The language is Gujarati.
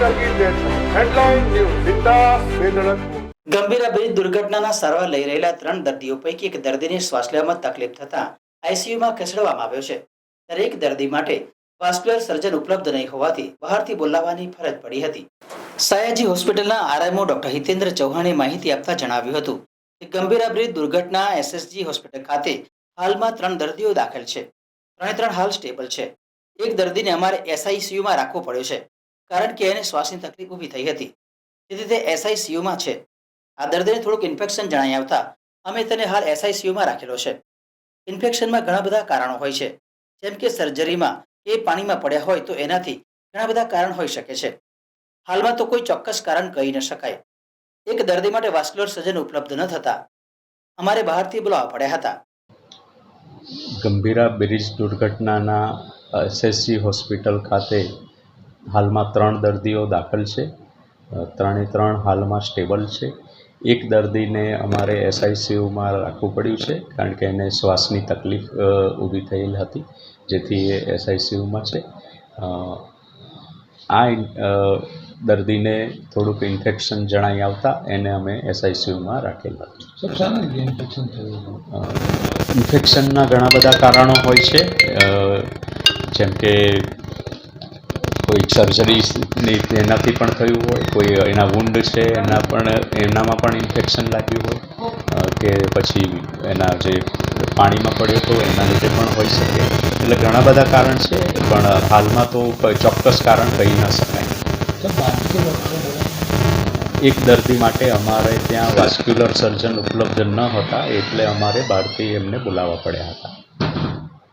વેદનક બ્રિજ દુર્ઘટનાના સારવાર લઈ રહેલા ત્રણ દર્દીઓ પૈકી એક દર્દીને શ્વાસ લેવામાં તકલીફ થતા આઈસીયુમાં ખસેડવામાં આવ્યો છે. દરેક દર્દી માટે વાસ્ક્યુલર સર્જન ઉપલબ્ધ નહીં હોવાથી બહારથી બોલાવવાની ફરજ પડી હતી. સયાજી હોસ્પિટલના આરએમઓ ડોક્ટર હિતેન્દ્ર ચૌહાણે માહિતી આપતા જણાવ્યું હતું કે ગંભીર બ્રિજ દુર્ઘટના એસએસજી હોસ્પિટલ ખાતે હાલમાં ત્રણ દર્દીઓ દાખલ છે. ત્રણે ત્રણ હાલ સ્ટેબલ છે. એક દર્દીને અમારે એસઆઈસીયુમાં રાખવો પડ્યો છે. કારણ કે એને શ્વાસની તકલીફ ઊભી થઈ હતી. તેથી તે એસઆઈસીયુમાં છે. આ દર્દીને થોડુંક ઇન્ફેક્શન જણાઈ આવતા અમે તેને હાલ એસઆઈસીયુમાં રાખેલો છે. ઇન્ફેક્શનમાં ઘણા બધા કારણો હોય છે. જેમ કે સર્જરીમાં એ પાણીમાં પડ્યા હોય તો એનાથી ઘણા બધા કારણ હોઈ શકે છે. હાલમાં તો કોઈ ચોક્કસ કારણ કહી ન શકાય. એક દર્દી માટે વાસ્ક્યુલર સર્જન ઉપલબ્ધ ન થતા. અમારે બહારથી બોલાવવા પડ્યા હતા. ગંભીરા બ્રિજ દુર્ઘટનાના એસએસસી હોસ્પિટલ ખાતે હાલમાં ત્રણ દર્દીઓ દાખલ છે. ત્રણે ત્રણ હાલમાં સ્ટેબલ છે. એક દર્દીને અમારે એસઆઈસીયુમાં રાખવું પડ્યું છે કારણ કે એને શ્વાસની તકલીફ ઊભી થયેલ હતી જેથી એ એસઆઈસીયુમાં છે. આ દર્દીને થોડુંક ઇન્ફેક્શન જણાઈ આવતા એને અમે એસઆઈસીયુમાં રાખેલ. ઇન્ફેક્શનના ઘણા બધા કારણો હોય છે. જેમ કે કોઈ સર્જરી એનાથી પણ થયું હોય, કોઈ એના વુંડ છે, એના પણ, એનામાં પણ ઇન્ફેક્શન લાગ્યું હોય કે પછી એના જે પાણીમાં પડ્યો હતો એના લીધે પણ હોઈ શકે. એટલે ઘણા બધા કારણ છે, પણ હાલમાં તો ચોક્કસ કારણ કહી ન શકાય. એક દર્દી માટે અમારે ત્યાં વાસ્ક્યુલર સર્જન ઉપલબ્ધ ન હતા, એટલે અમારે બહારથી એમને બોલાવવા પડ્યા હતા.